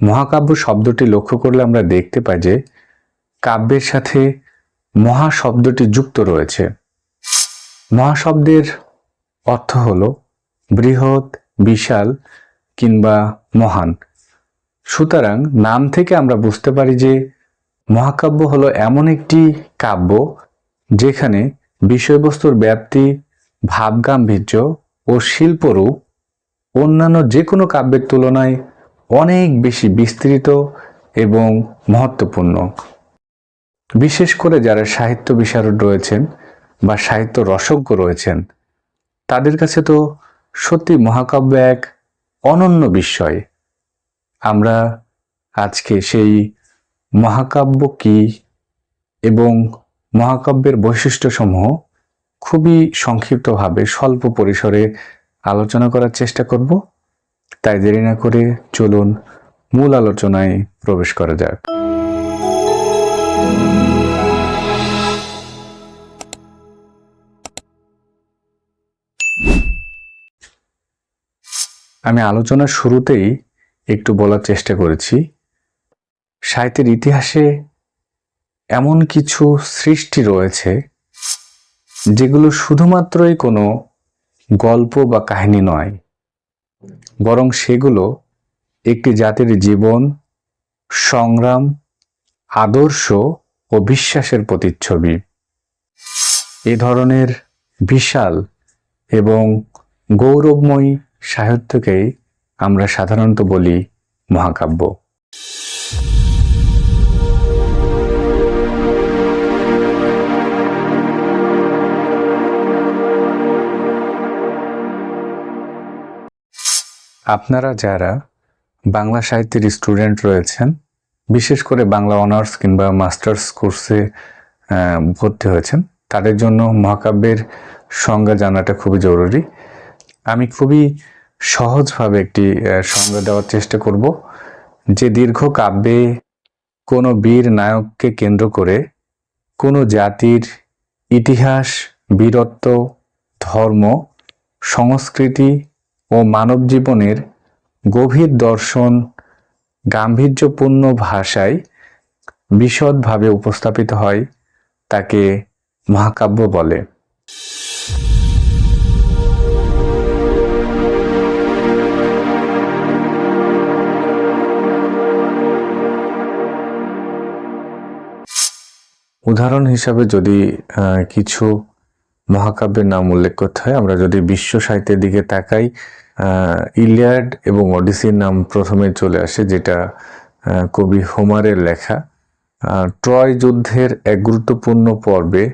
মহাকাব্য শব্দটি লক্ষ্য করলে আমরা দেখতে পাই যে কাব্যের সাথে মহা শব্দটি যুক্ত রয়েছে। মহাশব্দের অর্থ হল বৃহৎ, বিশাল কিংবা মহান। সুতরাং নাম থেকে আমরা বুঝতে পারি যে মহাকাব্য হলো এমন একটি কাব্য যেখানে বিষয়বস্তুর ব্যাপ্তি, ভাবগাম্ভীর্য ও শিল্পরূপ অন্যান্য যে কোনো কাব্যের তুলনায় অনেক বেশি বিস্তৃত এবং মহত্বপূর্ণ। বিশেষ করে যারা সাহিত্য বিশারদ রয়েছেন বা সাহিত্য রসজ্ঞ রয়েছেন, তাদের কাছে তো সত্যি মহাকাব্য এক অনন্য বিস্ময়। আমরা আজকে সেই মহাকাব্য কি এবং মহাকাব্যের বৈশিষ্ট্যসমূহ খুবই সংক্ষিপ্তভাবে স্বল্প পরিসরে আলোচনা করার চেষ্টা করব। তাই দেরি না করে চলুন মূল আলোচনায় প্রবেশ করা যাক। আমি আলোচনার শুরুতেই একটু বলার চেষ্টা করেছি। সাহিত্যের ইতিহাসে এমন কিছু সৃষ্টি রয়েছে, যেগুলো শুধুমাত্রই কোনো গল্প বা কাহিনী নয় বরং সেগুলো একটি জাতির জীবন, সংগ্রাম, আদর্শ ও বিশ্বাসের প্রতিচ্ছবি। এ ধরনের বিশাল এবং গৌরবময়ী সাহিত্যকেই আমরা সাধারণত বলি মহাকাব্য। আপনারা যারা বাংলা সাহিত্যের স্টুডেন্ট রয়েছেন, বিশেষ করে বাংলা অনার্স কিংবা মাস্টার্স কোর্সে ভর্তি হয়েছেন, তাদের জন্য মহাকাব্যের সংজ্ঞা জানাটা খুবই জরুরি। আমি খুবই সহজভাবে একটি সংজ্ঞা দেওয়ার চেষ্টা করব, যে দীর্ঘ কাব্যে কোনো বীর নায়ককে কেন্দ্র করে কোনো জাতির ইতিহাস, বীরত্ব, ধর্ম, সংস্কৃতি ও মানব জীবনের গভীর দর্শন, গাম্ভীর্যপূর্ণ ভাষায় বিশদভাবে উপস্থাপিত হয় তাকে মহাকাব্য বলে। উদাহরণ হিসাবে যদি কিছু মহাকাব্যের নাম উল্লেখ করতে হয়। আমরা যদি বিশ্ব সাহিত্যের দিকে তাকাই ইলিয়াড এবং অডিসির নাম প্রথমে চলে আসে, যেটা কবি হোমারের লেখা। ট্রয় যুদ্ধের এক গুরুত্বপূর্ণ পর্বে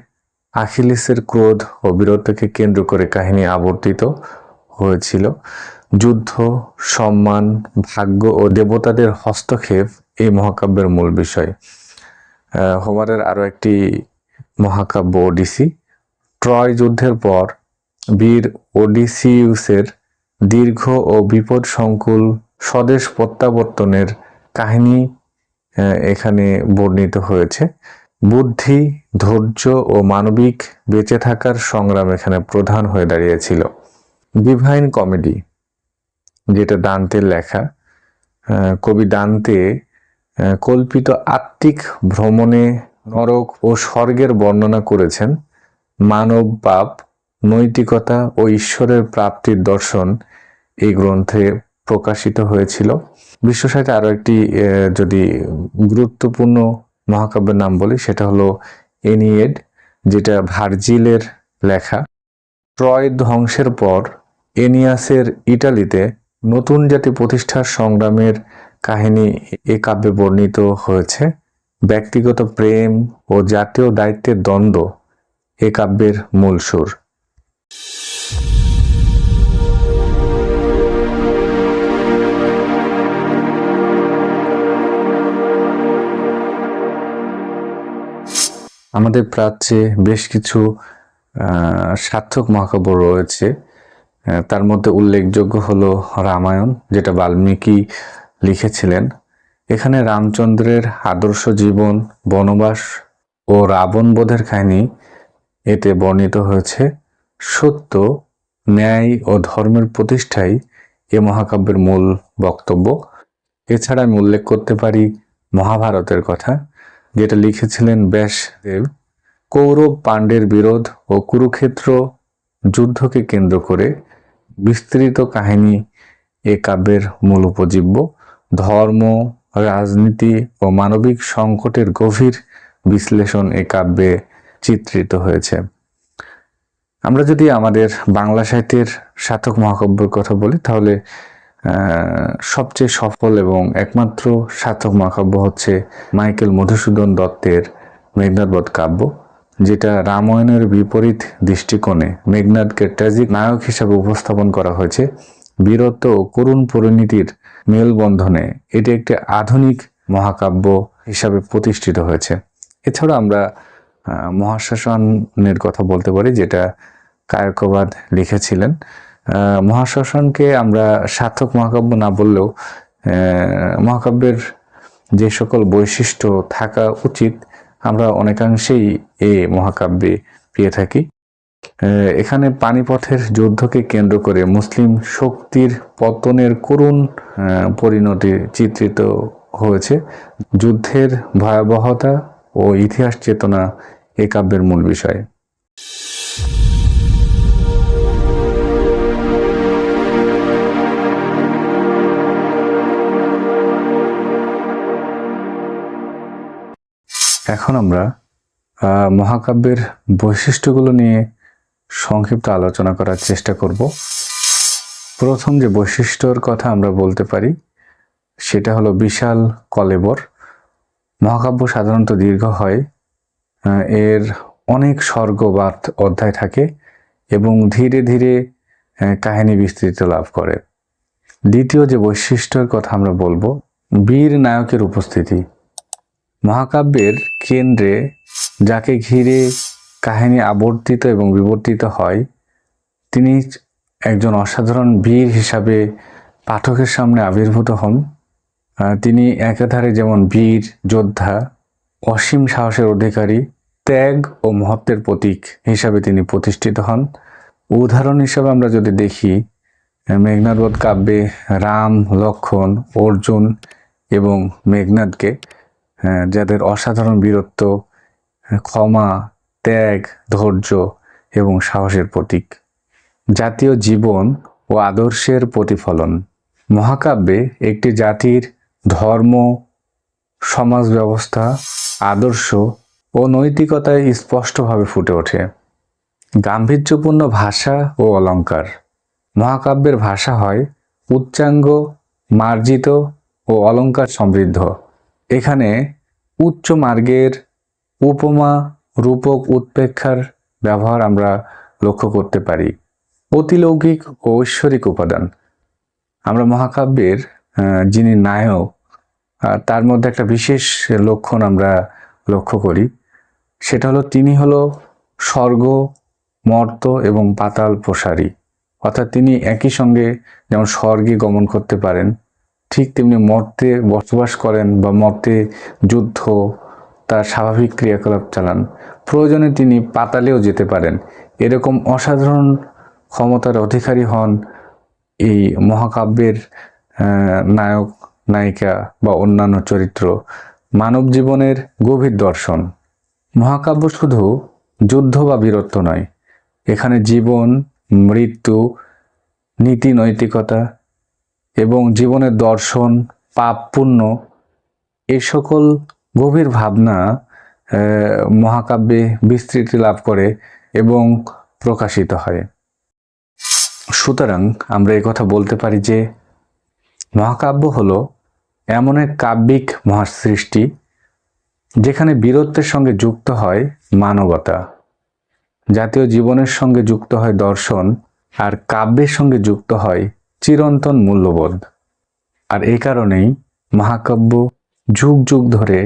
আখিলিসের ক্রোধ ও বীরত্বকে কেন্দ্র করে কাহিনী আবর্তিত হয়েছিল। যুদ্ধ, সম্মান, ভাগ্য ও দেবতাদের হস্তক্ষেপ এই মহাকাব্যের মূল বিষয়। হোমারের আরও একটি মহাকাব্য ওডিসি। ট্রয় যুদ্ধের পর, বীর ওডিসিউসের দীর্ঘ ও বিপদ সংকুল স্বদেশ প্রত্যাবর্তনের কাহিনী এখানে বর্ণিত হয়েছে। বুদ্ধি, ধৈর্য ও মানবিক বেঁচে থাকার সংগ্রাম এখানে প্রধান হয়ে দাঁড়িয়েছিল। ডিভাইন কমেডি, যেটা দান্তের লেখা কবি দান্তে কল্পিত আত্মিক ভ্রমণে নরক ও স্বর্গের বর্ণনা করেছেন। মানব পাপ, নৈতিকতা ও ঈশ্বরের প্রাপ্তির দর্শন এই গ্রন্থে প্রকাশিত হয়েছিল। বিশ্ব সাহিত্যে আরও একটি যদি গুরুত্বপূর্ণ মহাকাব্যের নাম বলি, সেটা হলো এনিয়েড, যেটা ভার্জিলের লেখা। ট্রয় ধ্বংসের পর এনিয়াসের ইটালিতে নতুন জাতি প্রতিষ্ঠার সংগ্রামের কাহিনী এ কাব্যে বর্ণিত হয়েছে। ব্যক্তিগত প্রেম ও জাতীয় দায়িত্বের দ্বন্দ্ব এ কাব্যের মূল সুর। আমাদের প্রাচ্যে বেশ কিছু সার্থক মহাকাব্য রয়েছে। তার মধ্যে উল্লেখযোগ্য হলো রামায়ণ, যেটা বাল্মীকি লিখেছিলেন। এখানে রামচন্দ্রের আদর্শ জীবন, বনবাস ও রাবণ বোধের কাহিনী এতে বর্ণিত হয়েছে, সত্য, ন্যায় ও ধর্মের প্রতিষ্ঠাই এ মহাকাব্যের মূল বক্তব্য। এছাড়া আমি উল্লেখ করতে পারি মহাভারতের কথা, যেটা লিখেছিলেন ব্যাসদেব। কৌরব পাণ্ডের বিরোধ ও কুরুক্ষেত্র যুদ্ধকে কেন্দ্র করে বিস্তৃত কাহিনী এ কাব্যের মূল উপজীব্য। ধর্ম, রাজনীতি ও মানবিক সংকটের গভীর বিশ্লেষণ এ কাব্যে চিত্রিত হয়েছে। আমরা যদি আমাদের বাংলা সাহিত্যের সার্থক মহাকাব্যের কথা বলি, তাহলে সবচেয়ে সফল এবং একমাত্র সার্থক মহাকাব্য হচ্ছে মাইকেল মধুসূদন দত্তের মেঘনাদবধ কাব্য, যেটা রামায়ণের বিপরীত দৃষ্টিকোণে মেঘনাদকে ট্র্যাজিক নায়ক হিসাবে উপস্থাপন করা হয়েছে। বীরত্ব ও করুণ পরিণতির মেলবন্ধনে এটি একটি আধুনিক মহাকাব্য হিসাবে প্রতিষ্ঠিত হয়েছে। এছাড়া আমরা মহাশ্মশানের কথা বলতে পারি, যেটা কায়কবাদ লিখেছিলেন। মহাশ্মশানকে আমরা সার্থক মহাকাব্য না বললেও মহাকাব্যের যে সকল বৈশিষ্ট্য থাকা উচিত, আমরা অনেকাংশেই এ মহাকাব্যে পেয়ে থাকি। এখানে পানিপথের যুদ্ধকে কেন্দ্র করে মুসলিম শক্তির পতনের করুণ পরিণতি চিত্রিত হয়েছে। যুদ্ধের ভয়াবহতা ও ইতিহাস চেতনা এ কাব্যের মূল বিষয়। এখন আমরা মহাকাব্যের বৈশিষ্ট্যগুলো নিয়ে সংক্ষিপ্ত আলোচনা করার চেষ্টা করব। প্রথম যে বৈশিষ্ট্যর কথা আমরা বলতে পারি, সেটা হলো বিশাল কলেবর। মহাকাব্য সাধারণত দীর্ঘ হয় এর অনেক স্বর্গ বা অধ্যায় থাকে এবং ধীরে ধীরে কাহিনী বিস্তৃত লাভ করে। দ্বিতীয় যে বৈশিষ্ট্যের কথা আমরা বলব, বীর নায়কের উপস্থিতি। মহাকাব্যের কেন্দ্রে যাকে ঘিরে কাহিনী আবর্তিত এবং বিবর্তিত হয়, তিনি একজন অসাধারণ বীর হিসাবে পাঠকের সামনে আবির্ভূত হন। তিনি একাধারে যেমন বীর, যোদ্ধা, অসীম সাহসের অধিকারী, ত্যাগ ও মহত্বের প্রতীক হিসাবে তিনি প্রতিষ্ঠিত হন। উদাহরণ হিসাবে আমরা যদি দেখি মেঘনাদবধ কাব্যে রাম, লক্ষণ, অর্জুন এবং মেঘনাদকে যাদের অসাধারণ বীরত্ব, ক্ষমা, ত্যাগ, ধৈর্য এবং সাহসের প্রতীক। জাতীয় জীবন ও আদর্শের প্রতিফলন। মহাকাব্যে একটি জাতির ধর্ম সমাজ ব্যবস্থা আদর্শ ও নৈতিকতায় স্পষ্টভাবে ফুটে ওঠে। গাম্ভীর্যপূর্ণ ভাষা ও অলংকার। মহাকাব্যের ভাষা হয় উচ্চাঙ্গ, মার্জিত ও অলঙ্কার সমৃদ্ধ। এখানে উচ্চ মার্গের উপমা, রূপক উৎপেক্ষার ব্যবহার আমরা লক্ষ্য করতে পারি। অতিলৌকিক ও ঐশ্বরিক উপাদান। আমরা মহাকাব্যের যিনি নায়ক তার মধ্যে একটা বিশেষ লক্ষণ আমরা লক্ষ্য করি। সেটা হলো তিনি হলো স্বর্গ, মর্ত এবং পাতাল প্রসারী। অর্থাৎ তিনি একই সঙ্গে যেমন স্বর্গে গমন করতে পারেন, ঠিক তেমনি মর্তে বসবাস করেন বা মর্তে যুদ্ধ, তার স্বাভাবিক ক্রিয়াকলাপ চালান। প্রয়োজনে তিনি পাতালেও যেতে পারেন। এরকম অসাধারণ ক্ষমতার অধিকারী হন এই মহাকাব্যের নায়ক, নায়িকা বা অন্যান্য চরিত্র মানব জীবনের গভীর দর্শন। মহাকাব্য শুধু যুদ্ধ বা বীরত্ব নয়, এখানে জীবন, মৃত্যু, নীতি, নৈতিকতা এবং জীবনের দর্শন, পাপ, পুণ্য এ সকল গভীর ভাবনা মহাকাব্যে বিস্তৃতি লাভ করে এবং প্রকাশিত হয়। সুতরাং আমরা কথা বলতে পারি যে মহাকাব্য হল এমন এক কাব্যিক মহাসৃষ্টি যেখানে বীরত্বের সঙ্গে যুক্ত হয় মানবতা। জাতীয় জীবনের সঙ্গে যুক্ত হয় দর্শন আর কাব্যের সঙ্গে যুক্ত হয় চিরন্তন মূল্যবোধ। আর এ কারণেই মহাকাব্য যুগ যুগ ধরে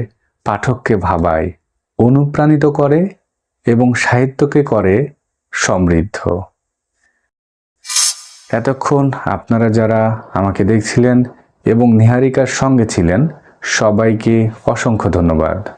পাঠককে ভাবায়, অনুপ্রাণিত করে এবং সাহিত্যকে করে সমৃদ্ধ। এতক্ষণ আপনারা যারা আমাকে দেখছিলেন এবং নিহারিকার সঙ্গে ছিলেন সবাইকে অসংখ্য ধন্যবাদ।